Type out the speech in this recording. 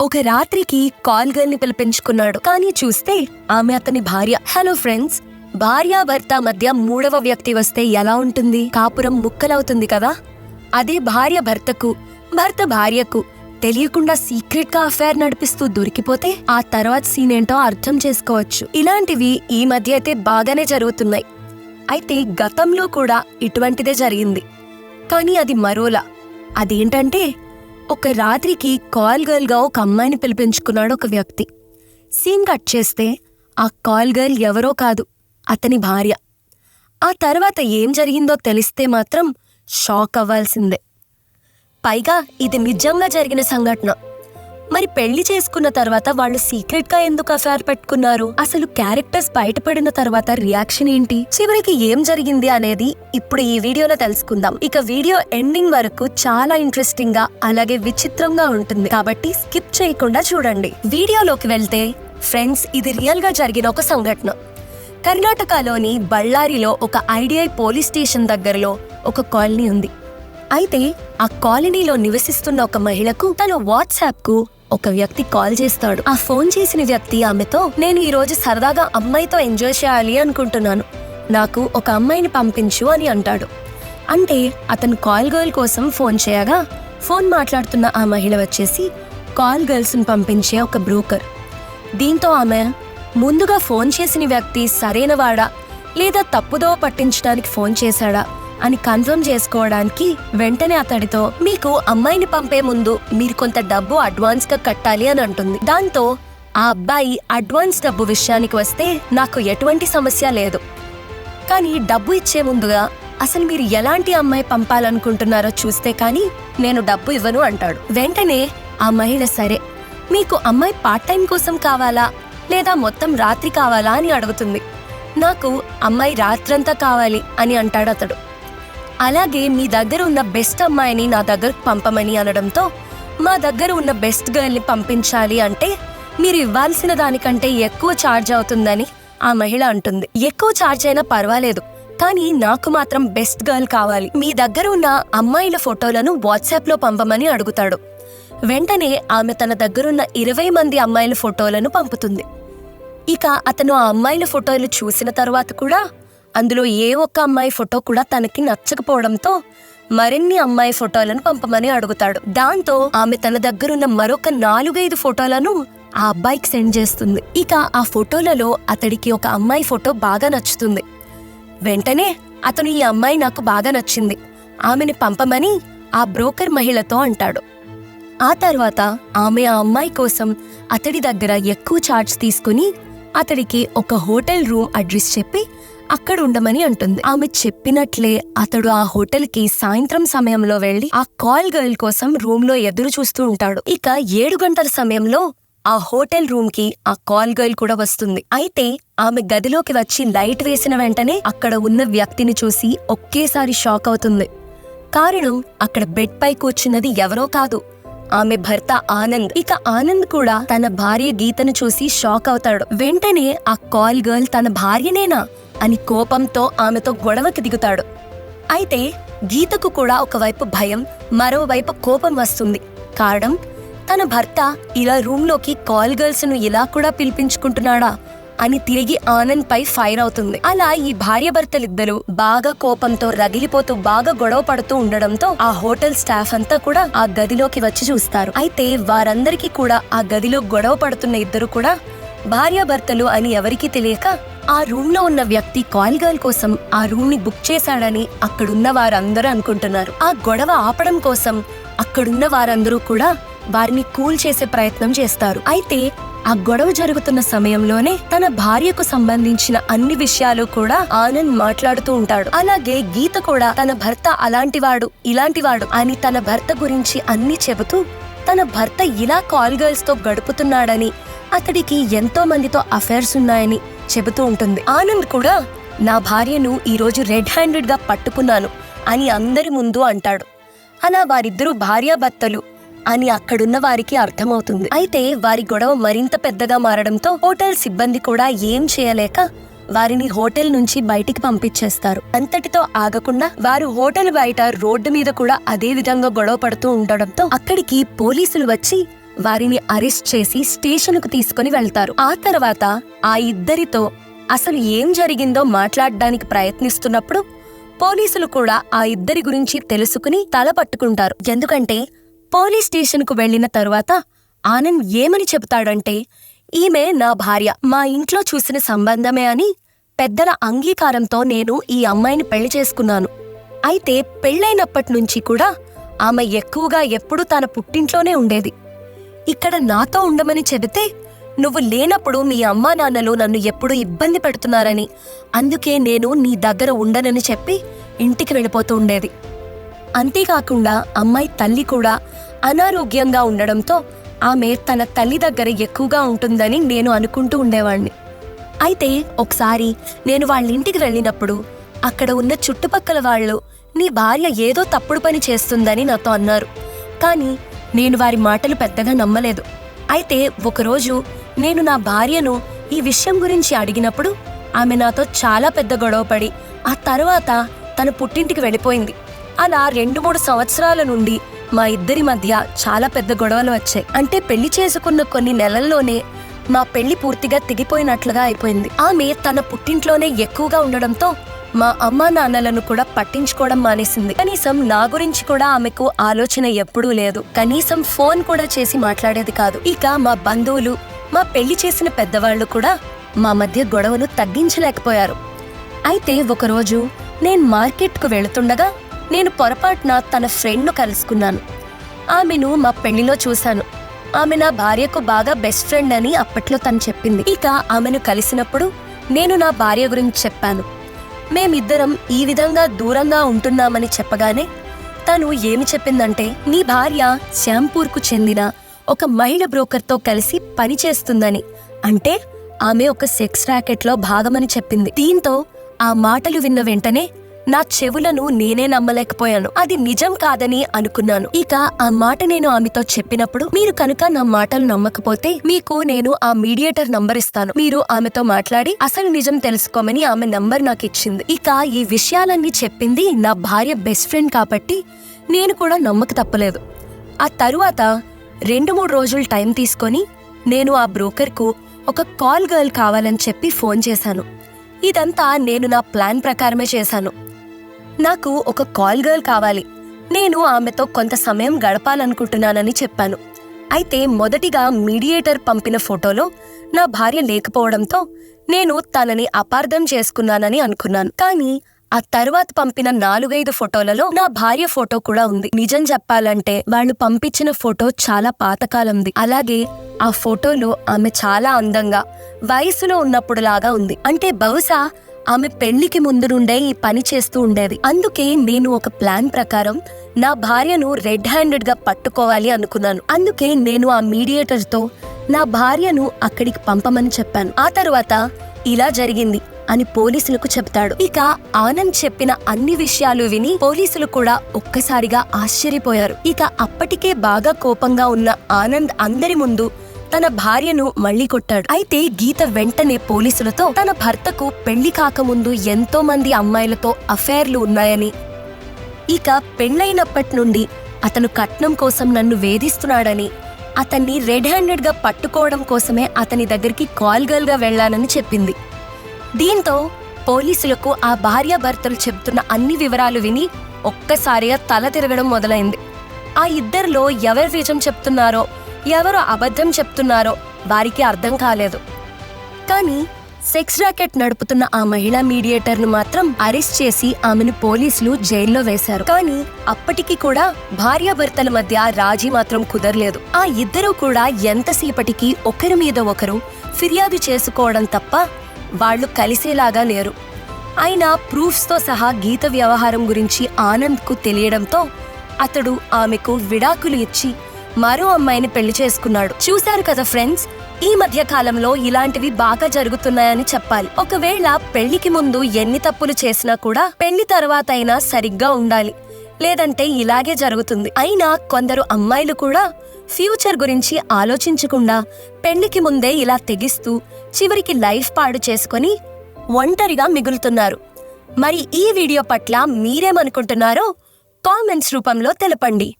ఒక రాత్రికి కాల్ గర్ల్ని పిలిపించుకున్నాడు. కానీ చూస్తే ఆమె అతని భార్య. హలో ఫ్రెండ్స్ భార్యాభర్త మధ్య మూడవ వ్యక్తి వస్తే ఎలా ఉంటుంది? కాపురం ముక్కలవుతుంది కదా? అదే భార్య భర్తకు భర్త భార్యకు తెలియకుండా సీక్రెట్గా అఫైర్ నడిపిస్తూ దొరికిపోతే ఆ తర్వాత సీన్ ఏంటో అర్థం చేసుకోవచ్చు. ఇలాంటివి ఈ మధ్య అయితే బాగానే జరుగుతున్నాయి. అయితే గతంలో కూడా ఇటువంటిదే జరిగింది. కానీ అది మరోలా. అదేంటంటే ఒక రాత్రికి కాల్ గర్ల్గా ఒక అమ్మాయిని పిలిపించుకున్నాడు ఒక వ్యక్తి. సీన్ కట్ చేస్తే ఆ కాల్ గర్ల్ ఎవరో కాదు అతని భార్య. ఆ తర్వాత ఏం జరిగిందో తెలిస్తే మాత్రం షాక్ అవ్వాల్సిందే. పైగా ఇది నిజంగా జరిగిన సంఘటన. మరి పెళ్ళి చేసుకున్న తర్వాత వాళ్ళు సీక్రెట్గా ఎందుకు అఫైర్ పెట్టుకున్నారు? అసలు క్యారెక్టర్స్ బయటపడిన తర్వాత రియాక్షన్ ఏంటి? చివరికి ఏం జరిగింది అనేది ఇప్పుడు ఈ వీడియోలో తెలుసుకుందాం. ఇక వీడియో ఎండింగ్ వరకు చాలా ఇంట్రెస్టింగ్గా అలాగే విచిత్రంగా ఉంటుంది. కాబట్టి స్కిప్ చేయకుండా చూడండి. వీడియోలోకి వెళ్తే ఫ్రెండ్స్ ఇది రియల్గా జరిగిన ఒక సంఘటన. కర్ణాటకలోని బళ్ళారిలో ఒక ఐడిఐ పోలీస్ స్టేషన్ దగ్గరలో ఒక కాలనీ ఉంది. అయితే ఆ కాలనీలో నివసిస్తున్న ఒక మహిళకు తన వాట్సాప్కు ఒక వ్యక్తి కాల్ చేస్తాడు. ఆ ఫోన్ చేసిన వ్యక్తి ఆమెతో నేను ఈ రోజు సరదాగా అమ్మాయితో ఎంజాయ్ చేయాలి అనుకుంటున్నాను. నాకు ఒక అమ్మాయిని పంపించు అని అంటాడు. అంటే అతను కాల్ గర్ల్ కోసం ఫోన్ చేయగా ఫోన్ మాట్లాడుతున్న ఆ మహిళ వచ్చేసి కాల్ గర్ల్స్ను పంపించే ఒక బ్రోకర్. దీంతో ఆమె ముందుగా ఫోన్ చేసిన వ్యక్తి సరైనవాడా లేదా తప్పుదో పట్టించడానికి ఫోన్ చేశాడా? అని కన్ఫర్మ్ చేసుకోవడానికి వెంటనే అతడితో మీకు అమ్మాయిని పంపే ముందు మీరు కొంత డబ్బు అడ్వాన్స్గా కట్టాలి అని అంటుంది. దాంతో ఆ అబ్బాయి అడ్వాన్స్ డబ్బు విషయానికి వస్తే నాకు ఎటువంటి సమస్య లేదు. కానీ డబ్బు ఇచ్చే ముందుగా అసలు మీరు ఎలాంటి అమ్మాయి పంపాలనుకుంటున్నారో చూస్తే కానీ నేను డబ్బు ఇవ్వను అంటాడు. వెంటనే ఆ మహిళ సరే మీకు అమ్మాయి పార్ట్ టైం కోసం కావాలా? లేదా మొత్తం రాత్రి కావాలా? అని అడుగుతుంది. నాకు అమ్మాయి రాత్రంతా కావాలి అని అంటాడు అతడు. అలాగే మీ దగ్గర ఉన్న బెస్ట్ అమ్మాయిని నా దగ్గరకు పంపమని అనడంతో మా దగ్గర ఉన్న బెస్ట్ గర్ల్ని పంపించాలి అంటే మీరు ఇవ్వాల్సిన దానికంటే ఎక్కువ ఛార్జ్ అవుతుందని ఆ మహిళ అంటుంది. ఎక్కువ ఛార్జ్ అయినా పర్వాలేదు కానీ నాకు మాత్రం బెస్ట్ గర్ల్ కావాలి. మీ దగ్గర ఉన్న అమ్మాయిల ఫోటోలను వాట్సాప్లో పంపమని అడుగుతాడు. వెంటనే ఆమె తన దగ్గరున్న ఇరవై మంది అమ్మాయిల ఫోటోలను పంపుతుంది. ఇక అతను ఆ అమ్మాయిల ఫోటోలు చూసిన తర్వాత కూడా అందులో ఏ ఒక్క అమ్మాయి ఫోటో కూడా తనకి నచ్చకపోవడంతో మరిన్ని అమ్మాయి ఫోటోలను పంపమని అడుగుతాడు. దాంతో ఆమె తన దగ్గరున్న మరొక నాలుగైదు ఫోటోలను ఆ అబ్బాయికి సెండ్ చేస్తుంది. ఇక ఆ ఫోటోలలో అతడికి ఒక అమ్మాయి ఫోటో బాగా నచ్చుతుంది. వెంటనే అతను ఈ అమ్మాయి నాకు బాగా నచ్చింది. ఆమెని పంపమని ఆ బ్రోకర్ మహిళతో అంటాడు. ఆ తర్వాత ఆమె ఆ అమ్మాయి కోసం అతడి దగ్గర ఎక్కువ ఛార్జ్ తీసుకుని అతడికి ఒక హోటల్ రూమ్ అడ్రస్ చెప్పి అక్కడ ఉండమని అంటుంది. ఆమె చెప్పినట్లే అతడు ఆ హోటల్కి సాయంత్రం సమయంలో వెళ్ళి ఆ కాల్ గర్ల్ కోసం రూమ్లో ఎదురు చూస్తూ ఉంటాడు. ఇక ఏడు గంటల సమయంలో ఆ హోటల్ రూమ్కి ఆ కాల్ గర్ల్ కూడా వస్తుంది. అయితే ఆమె గదిలోకి వచ్చి లైట్ వేసిన వెంటనే అక్కడ ఉన్న వ్యక్తిని చూసి ఒకేసారి షాక్ అవుతుంది. కారణం అక్కడ బెడ్ పై కూర్చున్నది ఎవరో కాదు. ఆమె భర్త ఆనంద్. ఇక ఆనంద్ కూడా తన భార్య గీతను చూసి షాక్ అవుతాడు. వెంటనే ఆ కాల్ గర్ల్ తన భార్యనేనా? అని కోపంతో ఆమెతో గొడవకి దిగుతాడు. అయితే గీతకు కూడా ఒకవైపు భయం మరోవైపు కోపం వస్తుంది. కారణం తన భర్త ఇలా రూమ్లోకి కాల్ గర్ల్స్ను ఇలా కూడా పిలిపించుకుంటున్నాడా అని తిరిగి ఆనంద్ పై ఫైర్ అవుతుంది. అలా ఈ భార్య భర్తలిద్దరూ బాగా కోపంతో రగిలిపోతూ బాగా గొడవ పడుతూ ఉండడంతో ఆ హోటల్ స్టాఫ్ అంతా కూడా ఆ గదిలోకి వచ్చి చూస్తారు. అయితే వారందరికీ కూడా ఆ గదిలో గొడవ పడుతున్న ఇద్దరు కూడా భార్యాభర్తలు అని ఎవరికీ తెలియక ఆ రూమ్లో ఉన్న వ్యక్తి కాల్ గర్ల్ కోసం ఆ రూమ్ని బుక్ చేశాడని అక్కడున్న వారందరూ అనుకుంటున్నారు. ఆ గొడవ ఆపడం కోసం అక్కడున్న వారందరూ కూడా వారిని కూల్ చేసే ప్రయత్నం చేస్తారు. అయితే ఆ గొడవ జరుగుతున్న సమయంలోనే తన భార్యకు సంబంధించిన అన్ని విషయాలు కూడా ఆనంద్ మాట్లాడుతూ ఉంటాడు. అలాగే గీత కూడా తన భర్త అలాంటివాడు ఇలాంటివాడు అని తన భర్త గురించి అన్ని చెబుతూ తన భర్త ఇలా కాల్ గర్ల్స్తో గడుపుతున్నాడని అతడికి ఎంతో మందితో అఫైర్స్ ఉన్నాయని చెబుతూ ఉంటుంది. ఆనంద్ కూడా నా భార్యను ఈరోజు రెడ్ హ్యాండెడ్గా పట్టుకున్నాను అని అందరి ముందు అంటాడు. అలా వారిద్దరూ భార్యాభర్తలు అని అక్కడున్న వారికి అర్థమవుతుంది. అయితే వారి గొడవ మరింత పెద్దగా మారడంతో హోటల్ సిబ్బంది కూడా ఏం చేయలేక వారిని హోటల్ నుంచి బయటికి పంపించేస్తారు. అంతటితో ఆగకుండా వారు హోటల్ బయట రోడ్డు మీద కూడా అదే విధంగా గొడవ పడుతూ ఉండడంతో అక్కడికి పోలీసులు వచ్చి వారిని అరెస్ట్ చేసి స్టేషన్కు తీసుకుని వెళ్తారు. ఆ తర్వాత ఆ ఇద్దరితో అసలు ఏం జరిగిందో మాట్లాడడానికి ప్రయత్నిస్తున్నప్పుడు పోలీసులు కూడా ఆ ఇద్దరి గురించి తెలుసుకుని తల పట్టుకుంటారు. ఎందుకంటే పోలీస్ స్టేషన్కు వెళ్ళిన తరువాత ఆనంద్ ఏమని చెబుతాడంటే ఈమె నా భార్య. మా ఇంట్లో చూసిన సంబంధమే అని పెద్దల అంగీకారంతో నేను ఈ అమ్మాయిని పెళ్ళి చేసుకున్నాను. అయితే పెళ్ళైనప్పటి నుంచి కూడా ఆమె ఎక్కువగా ఎప్పుడూ తన పుట్టింట్లోనే ఉండేది. ఇక్కడ నాతో ఉండమని చెబితే నువ్వు లేనప్పుడు మీ అమ్మా నాన్నలు నన్ను ఎప్పుడూ ఇబ్బంది పెడుతున్నారని. అందుకే నేను నీ దగ్గర ఉండనని చెప్పి ఇంటికి వెళ్ళిపోతూ ఉండేది. అంతేకాకుండా అమ్మాయి తల్లి కూడా అనారోగ్యంగా ఉండడంతో ఆమె తన తల్లి దగ్గర ఎక్కువగా ఉంటుందని నేను అనుకుంటూ ఉండేవాణ్ణి. అయితే ఒకసారి నేను వాళ్ళ ఇంటికి వెళ్ళినప్పుడు అక్కడ ఉన్న చుట్టుపక్కల వాళ్ళు నీ భార్య ఏదో తప్పుడు పని చేస్తుందని నాతో అన్నారు. కానీ నేను వారి మాటలు పెద్దగా నమ్మలేదు. అయితే ఒకరోజు నేను నా భార్యను ఈ విషయం గురించి అడిగినప్పుడు ఆమె నాతో చాలా పెద్ద గొడవపడి ఆ తర్వాత తన పుట్టింటికి వెళ్ళిపోయింది. అలా రెండు మూడు సంవత్సరాల నుండి మా ఇద్దరి మధ్య చాలా పెద్ద గొడవలు వచ్చాయి. అంటే పెళ్ళి చేసుకున్న కొన్ని నెలల్లోనే మా పెళ్ళి పూర్తిగా తెగిపోయినట్లుగా అయిపోయింది. ఆమె తన పుట్టింట్లోనే ఎక్కువగా ఉండడంతో మా అమ్మా నాన్నలను కూడా పట్టించుకోవడం మానేసింది. కనీసం నా గురించి కూడా ఆమెకు ఆలోచన ఎప్పుడూ లేదు. కనీసం ఫోన్ కూడా చేసి మాట్లాడేది కాదు. ఇక మా బంధువులు మా పెళ్ళి చేసిన పెద్దవాళ్ళు కూడా మా మధ్య గొడవను తగ్గించలేకపోయారు. అయితే ఒకరోజు నేను మార్కెట్కు వెళుతుండగా నేను పొరపాటున తన ఫ్రెండ్ను కలుసుకున్నాను. ఆమెను మా పెళ్ళిలో చూశాను. ఆమె నా భార్యకు బాగా బెస్ట్ ఫ్రెండ్ అని అప్పట్లో తను చెప్పింది. ఇక ఆమెను కలిసినప్పుడు నేను నా భార్య గురించి చెప్పాను. మేమిద్దరం ఈ విధంగా దూరంగా ఉంటున్నామని చెప్పగానే తను ఏమి చెప్పిందంటే నీ భార్య శ్యాంపూర్కు చెందిన ఒక మహిళ బ్రోకర్తో కలిసి పనిచేస్తుందని అంటే ఆమె ఒక సెక్స్ ర్యాకెట్లో భాగమని చెప్పింది. దీంతో ఆ మాటలు విన్న వెంటనే నా చెవులను నేనే నమ్మలేకపోయాను. అది నిజం కాదని అనుకున్నాను. ఇక ఆ మాట నేను ఆమెతో చెప్పినప్పుడు మీరు కనుక నా మాటలు నమ్మకపోతే మీకు నేను ఆ మీడియేటర్ నంబర్ ఇస్తాను. మీరు ఆమెతో మాట్లాడి అసలు నిజం తెలుసుకోమని ఆమె నంబర్ నాకు ఇచ్చింది. ఇక ఈ విషయాలన్నీ చెప్పింది నా భార్య బెస్ట్ ఫ్రెండ్ కాబట్టి నేను కూడా నమ్మక తప్పలేదు. ఆ తరువాత రెండు మూడు రోజులు టైం తీసుకొని నేను ఆ బ్రోకర్కు ఒక కాల్ గర్ల్ కావాలని చెప్పి ఫోన్ చేశాను. ఇదంతా నేను నా ప్లాన్ ప్రకారమే చేశాను. నాకు ఒక కాల్ గర్ల్ కావాలి. నేను ఆమెతో కొంత సమయం గడపాలనుకుంటున్నానని చెప్పాను. అయితే మొదటిగా మీడియేటర్ పంపిన ఫోటోలో నా భార్య లేకపోవడంతో నేను తనని అపార్థం చేసుకున్నానని అనుకున్నాను. కానీ ఆ తర్వాత పంపిన నాలుగైదు ఫోటోలలో నా భార్య ఫోటో కూడా ఉంది. నిజం చెప్పాలంటే వాళ్ళు పంపించిన ఫోటో చాలా పాతకాలంది. అలాగే ఆ ఫోటోలో ఆమె చాలా అందంగా వయసులో ఉన్నప్పుడు లాగా ఉంది. అంటే బహుశా ఆమె పెళ్ళికి ముందు నుండే ఈ పని చేస్తూ ఉండేది. అందుకే నేను ఒక ప్లాన్ ప్రకారం నా భార్యను రెడ్ హ్యాండెడ్గా పట్టుకోవాలి అనుకున్నాను. అందుకే నేను ఆ మీడియేటర్తో నా భార్యను అక్కడికి పంపమని చెప్పాను. ఆ తరువాత ఇలా జరిగింది అని పోలీసులకు చెప్తాడు. ఇక ఆనంద్ చెప్పిన అన్ని విషయాలు విని పోలీసులు కూడా ఒక్కసారిగా ఆశ్చర్యపోయారు. ఇక అప్పటికే బాగా కోపంగా ఉన్న ఆనంద్ అందరి ముందు తన భార్యను మళ్ళీ కొట్టాడు. అయితే గీత వెంటనే పోలీసులతో తన భర్తకు పెళ్ళి కాకముందు ఎంతో మంది అమ్మాయిలతో అఫైర్లు ఉన్నాయని. ఇక పెళ్ళైనప్పటి నుండి అతను కట్నం కోసం నన్ను వేధిస్తున్నాడని అతన్ని రెడ్ హ్యాండెడ్గా పట్టుకోవడం కోసమే అతని దగ్గరికి కాల్ గర్ల్గా వెళ్ళానని చెప్పింది. దీంతో పోలీసులకు ఆ భార్యాభర్తలు చెబుతున్న అన్ని వివరాలు విని ఒక్కసారిగా తల తిరగడం మొదలైంది. ఆ ఇద్దరిలో ఎవరి నిజం చెప్తున్నారో ఎవరు అబద్ధం చెప్తున్నారో వారికి అర్థం కాలేదు. కానీ సెక్స్ రాకెట్ నడుపుతున్న ఆ మహిళా మీడియేటర్ను మాత్రం అరెస్ట్ చేసి ఆమెను పోలీసులు జైల్లో వేశారు. కానీ అప్పటికి కూడా భార్యాభర్తల మధ్య రాజీ మాత్రం కుదరలేదు. ఆ ఇద్దరూ కూడా ఎంతసేపటికి ఒకరి మీద ఒకరు ఫిర్యాదు చేసుకోవడం తప్ప వాళ్ళు కలిసేలాగా లేరు. అయినా ప్రూఫ్స్తో సహా గీత వ్యవహారం గురించి ఆనంద్కు తెలియడంతో అతడు ఆమెకు విడాకులు ఇచ్చి మరో అమ్మాయిని పెళ్ళి చేసుకున్నాడు. చూశారు కదా ఫ్రెండ్స్? ఈ మధ్య కాలంలో ఇలాంటివి బాగా జరుగుతున్నాయని చెప్పాలి. ఒకవేళ పెళ్ళికి ముందు ఎన్ని తప్పులు చేసినా కూడా పెళ్ళి తర్వాత అయినా సరిగ్గా ఉండాలి. లేదంటే ఇలాగే జరుగుతుంది. అయినా కొందరు అమ్మాయిలు కూడా ఫ్యూచర్ గురించి ఆలోచించకుండా పెళ్ళికి ముందే ఇలా తెగిస్తూ చివరికి లైఫ్ పాడు చేసుకొని ఒంటరిగా మిగులుతున్నారు. మరి ఈ వీడియో పట్ల మీరేమనుకుంటున్నారో కామెంట్స్ రూపంలో తెలపండి.